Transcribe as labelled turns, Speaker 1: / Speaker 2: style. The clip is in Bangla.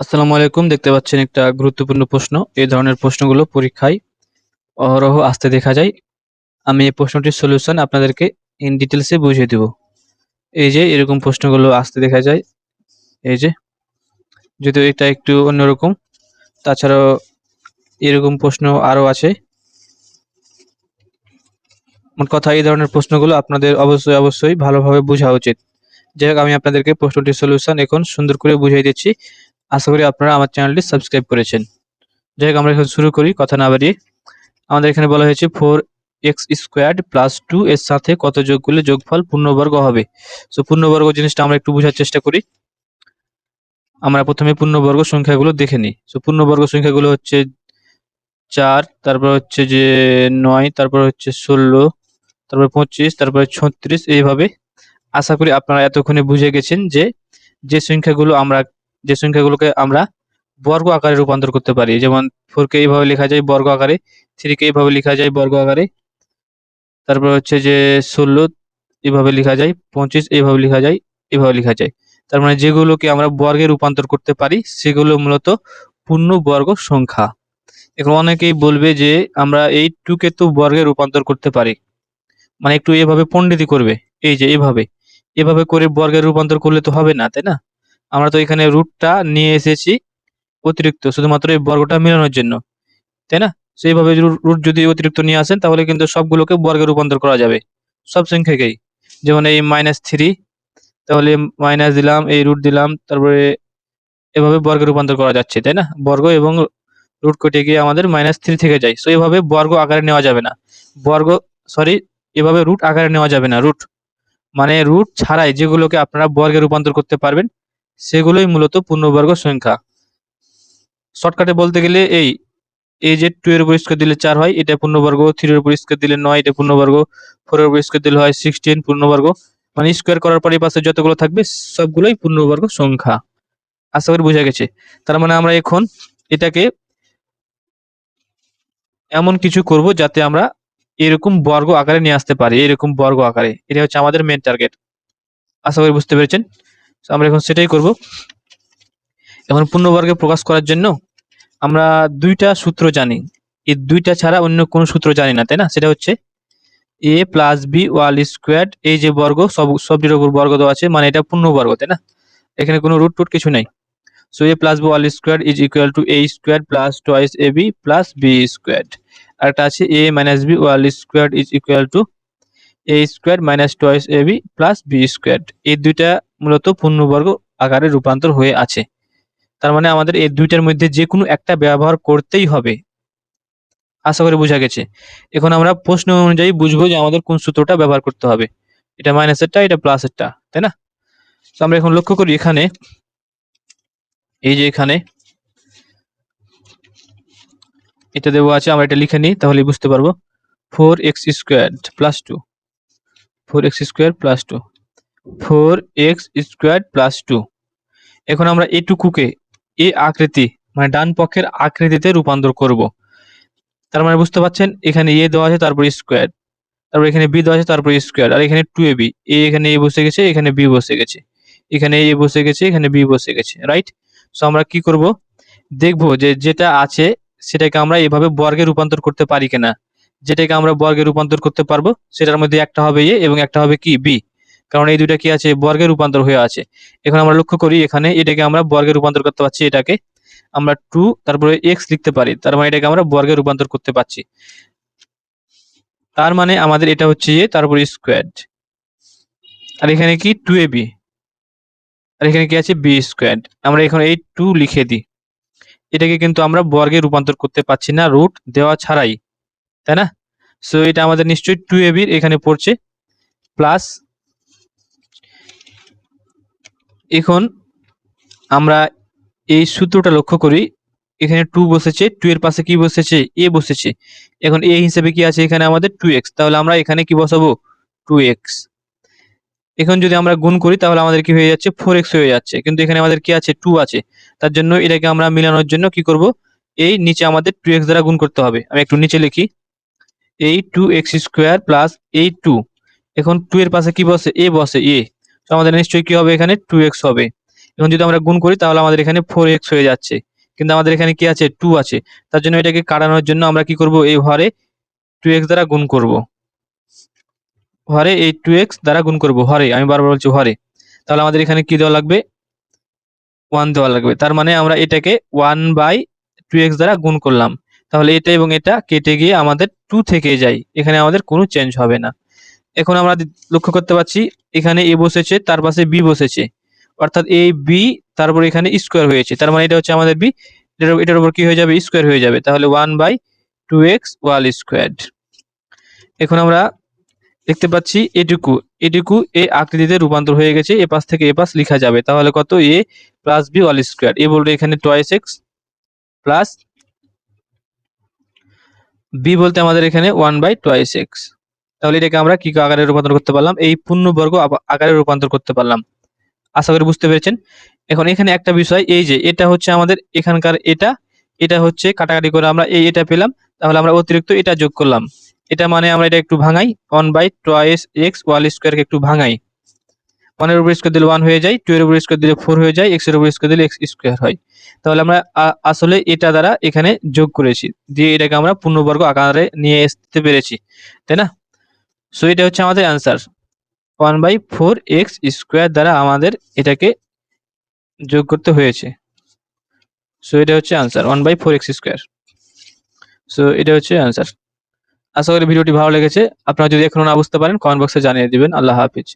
Speaker 1: আসসালামু আলাইকুম। দেখতে পাচ্ছেন একটা গুরুত্বপূর্ণ প্রশ্ন। এই ধরনের প্রশ্নগুলো পরীক্ষায় অহরহ আসতে দেখা যায়। আমি এই প্রশ্নটির সলিউশন আপনাদেরকে ইন ডিটেলসে বুঝিয়ে দেব। এই যে, এরকম প্রশ্নগুলো আসতে দেখা যায়। এই যে, যদিও এটা একটু অন্যরকম, তাছাড়াও এরকম প্রশ্ন আরও আছে। মোট কথা, এই ধরনের প্রশ্নগুলো আপনাদের অবশ্যই অবশ্যই ভালোভাবে বোঝা উচিত। যাই হোক, আমি আপনাদেরকে প্রশ্নটির সলিউশন এখন সুন্দর করে বুঝিয়ে দিচ্ছি। আশা করি আপনারা আমার চ্যানেলটি সাবস্ক্রাইব করেছেন। যাই হোক, আমরা এখন শুরু করি, কথা না বাড়িয়ে। আমাদের এখানে বলা হয়েছে four X squared plus two এর সাথে কত যোগ করলে যোগফল পূর্ণবর্গ হবে? সো পূর্ণবর্গ জিনিসটা আমরা একটু বোঝার চেষ্টা করি। আমরা প্রথমে পূর্ণবর্গ সংখ্যাগুলো দেখে নিই। সো পূর্ণবর্গ সংখ্যাগুলো হচ্ছে চার, তারপর হচ্ছে যে নয়, তারপর হচ্ছে ষোলো, তারপর পঁচিশ, তারপরে ছত্রিশ, এইভাবে। আশা করি আপনারা এতক্ষণে বুঝে গেছেন যে যে সংখ্যাগুলো আমরা যে সংখ্যাগুলোকে আমরা বর্গ আকারে রূপান্তর করতে পারি, যেমন ফোর কে এইভাবে লেখা যায় বর্গ আকারে থ্রি কে এইভাবে লেখা যায় বর্গ আকারে, তারপর হচ্ছে যে ষোলো এইভাবে লেখা যায়, পঁচিশ এইভাবে লেখা যায় এভাবে লেখা যায়। তার মানে যেগুলোকে আমরা বর্গে রূপান্তর করতে পারি, সেগুলো মূলত পূর্ণ বর্গ সংখ্যা। এখন অনেকেই বলবে যে আমরা এই টুকে তো বর্গে রূপান্তর করতে পারি। মানে একটু এভাবে পণ্ডিতি করবে, এই যে এভাবে। এভাবে করে বর্গের রূপান্তর করলে তো হবে না, তাই না? আমরা তো এখানে রুটটা নিয়ে এসেছি অতিরিক্ত, শুধুমাত্র এই বর্গটা মেলানোর জন্য, তাই না? সেইভাবে রুট যদি অতিরিক্ত নিয়ে আসেন, তাহলে কিন্তু সবগুলোকে বর্গে রূপান্তর করা যাবে, সব সংখ্যাকেই। যেমন এই মাইনাস থ্রি তাহলে মাইনাস দিলাম, এই রুট দিলাম, তারপরে এভাবে বর্গে রূপান্তর করা যাচ্ছে, তাই না? বর্গ এবং রুট কেটে গিয়ে আমাদের মাইনাস থ্রি থেকে যায় সো এভাবে বর্গ আকারে নেওয়া যাবে না। বর্গ সরি এভাবে রুট আকারে নেওয়া যাবে না রুট মানে রুট ছাড়াই যেগুলোকে আপনারা বর্গে রূপান্তর করতে পারবেন সেগুলোই মূলত পূর্ণবর্গ সংখ্যা। শর্টকাটে বলতে গেলে এই এই যে টু এর উপর স্কোয়ার দিলে চার হয়, এটা পূর্ণবর্গ থ্রি এর উপর স্কোয়ার দিলে নয়, এটা পূর্ণবর্গ ফোর এর উপর স্কোয়ার দিলে হয় সিক্সটিন পূর্ণবর্গ। মানে স্কোয়ার করার পরে পাশে যতগুলো থাকবে, সবগুলোই পূর্ণবর্গ সংখ্যা। আশা করি বোঝা গেছে। তার মানে আমরা এখন এটাকে এমন কিছু করব যাতে আমরা এরকম বর্গ আকারে নিয়ে আসতে পারি, এরকম বর্গ আকারে। এটা হচ্ছে আমাদের মেন টার্গেট আশা করি বুঝতে পেরেছেন? আমরা এখন সেটাই করব। এখন পূর্ণবর্গে প্রকাশ করার জন্য আমরা দুইটা সূত্র জানি। এই দুইটা ছাড়া অন্য কোনো সূত্র জানি না, তাই না? সেটা হচ্ছে A plus B whole square এই যে বর্গ, সব সবটির উপর বর্গ দেওয়া আছে মানে এটা পূর্ণবর্গ, তাই না? এখানে কোনো রুট টুট কিছু নাই। So A plus B whole square is equal to A square plus twice A B plus B আর একটা আছে A minus B whole square is equal to A square minus twice A B plus B square এই দুইটা মূলত পূর্ণবর্গ আকারে রূপান্তর হয়ে আছে। তার মানে আমাদের এই দুইটার মধ্যে যে কোনো একটা ব্যবহার করতেই হবে। আশা করি বোঝা গেছে। এখন আমরা প্রশ্ন অনুযায়ী বুঝব যে আমাদের কোন সূত্রটা ব্যবহার করতে হবে। এটা মাইনাসেরটা এটা প্লাসেরটা তাই না? তো আমরা এখন লক্ষ্য করি এখানে, এই যে এখানে, এটা দেবো আছে, আমরা এটা লিখে নিই তাহলে বুঝতে পারব। Four x square plus two four x square plus two four x square plus two. এখন আমরা এটুকুকে এ আকৃতি মানে ডান পক্ষের আকৃতিতে রূপান্তর করব। তার মানে বুঝতে পারছেন? এখানে এ দেওয়া আছে, তারপর স্কোয়ার তারপর এখানে বি দেওয়া আছে, তারপর স্কোয়ার আর এখানে টু এ বি। এ এখানে এ বসে গেছে, এখানে বি বসে গেছে। এখানে এ বসে গেছে, এখানে বি বসে গেছে, রাইট? সো আমরা কি করব? দেখব যে যেটা আছে, সেটাকে আমরা এভাবে বর্গে রূপান্তর করতে পারি কিনা। যেটাকে আমরা বর্গে রূপান্তর করতে পারব, সেটার মধ্যে একটা হবে এ এবং একটা হবে কি? বি। কারণ এই দুইটা কি আছে? বর্গে রূপান্তর হয়ে আছে। এখন আমরা লক্ষ্য করি এখানে এটাকে আমরা বর্গে রূপান্তর করতে পারছি। এটাকে আমরা টু তারপরে এক্স লিখতে পারি। তার মানে এটাকে আমরা বর্গে রূপান্তর করতে পারছি। তার মানে আমাদের এটা হচ্ছে এ তারপর স্কোয়ার আর এখানে কি? টু এ বি আর এখানে কি আছে? বি স্কোয়ার আমরা এখানে এই টু লিখে দিই। এটাকে কিন্তু আমরা বর্গে রূপান্তর করতে পারছি না রুট দেওয়া ছাড়াই। তাই না? সো এটা আমাদের নিশ্চয়ই টু এ বির এখানে পড়ছে। প্লাস এখন আমরা এই সূত্রটা লক্ষ্য করি। এখানে টু বসেছে টু এর পাশে কি বসেছে? এ বসেছে। এখন এ হিসেবে কি আছে? এখানে আমাদের টু এক্স তাহলে আমরা এখানে কি বসাবো? টু এক্স এখন যদি আমরা গুণ করি, তাহলে আমাদের কি হয়ে যাচ্ছে? ফোর এক্স হয়ে যাচ্ছে। কিন্তু এখানে আমাদের কি আছে? টু আছে। তার জন্য এটাকে আমরা মিলানোর জন্য কি করব? এই নিচে আমাদের টু এক্স দ্বারা গুণ করতে হবে। আমি একটু নিচে লিখি। এই টু এক্স স্কোয়ার প্লাস এই টু এখন টু এর পাশে কি বসে? এ বসে এ আমাদের নিশ্চয়ই কি হবে এখানে? টু এক্স হবে। এখন যদি আমরা গুণ করি, তাহলে আমাদের এখানে ফোর এক্স হয়ে যাচ্ছে। কিন্তু আমাদের এখানে কি আছে? টু আছে। তার জন্য এটাকে কাটানোর জন্য আমরা কি করব? এই হরে টু এক্স দ্বারা গুণ করব। হরে এই টু এক্স দ্বারা গুণ করব। হরে আমি বারবার বলছি হরে তাহলে আমাদের এখানে কি দেওয়া লাগবে? ওয়ান দেওয়া লাগবে। তার মানে আমরা এটাকে ওয়ান বাই টু এক্স দ্বারা গুণ করলাম। তাহলে এটা এবং এটা কেটে গিয়ে আমাদের টু থেকে যায়। এখানে আমাদের কোনো চেঞ্জ হবে না। এখন আমরা লক্ষ্য করতে পারছি, এখানে এ বসেছে, তার পাশে বি বসেছে। অর্থাৎ এই বি তারপর এখানে স্কোয়ার হয়েছে। তার মানে এটা হচ্ছে আমাদের বি। এটার উপর কি হয়ে যাবে? স্কোয়ার হয়ে যাবে। তাহলে one by two x whole squared. এখন আমরা দেখতে পাচ্ছি এটুকু। এটুকু এ আকৃতিতে রূপান্তর হয়ে গেছে। এ পাশ থেকে এ পাশ লেখা যাবে। তাহলে কত? A plus b whole square a বলতে এখানে টোয়াইস এক্স প্লাস বি বলতে আমাদের এখানে ওয়ান বাই টোয়াইস এক্স। তাহলে এটাকে আমরা কি আকারে রূপান্তর করতে পারলাম? এই পূর্ণবর্গ আকারে রূপান্তর করতে পারলাম। আশা করি বুঝতে পেরেছেন? এখন এখানে একটা বিষয়, এই যে এটা হচ্ছে আমাদের এখানকার এটা এটা হচ্ছে কাটাকাটি করে আমরা এই এটা পেলাম, তাহলে আমরা অতিরিক্ত এটা যোগ করলাম। এটা মানে আমরা এটা একটু ভাঙাই one by twice x whole স্কোয়ারকে একটু ভাঙাই। ওয়ানের উপর স্কোয়ার দিলে ওয়ান হয়ে যায় টু এর উপর স্কোয়ার দিলে ফোর হয়ে যায় এক্সের উপর স্কোয়ার দিলে এক্স স্কোয়ার হয়। তাহলে আমরা আসলে এটা দ্বারা এখানে যোগ করেছি, দিয়ে এটাকে আমরা পূর্ণবর্গ আকারে নিয়ে আসতে পেরেছি, তাই না? সো এটা হচ্ছে আমাদের answer one by four x square দ্বারা আমাদের এটাকে যোগ করতে হয়েছে। সো এটা হচ্ছে answer one by four x square so এটা হচ্ছে অ্যান্সার আশা করি ভিডিওটি ভালো লেগেছে। আপনারা যদি এখনও না বুঝতে পারেন কমেন্ট বক্সে জানিয়ে দিবেন। আল্লাহ হাফিজ।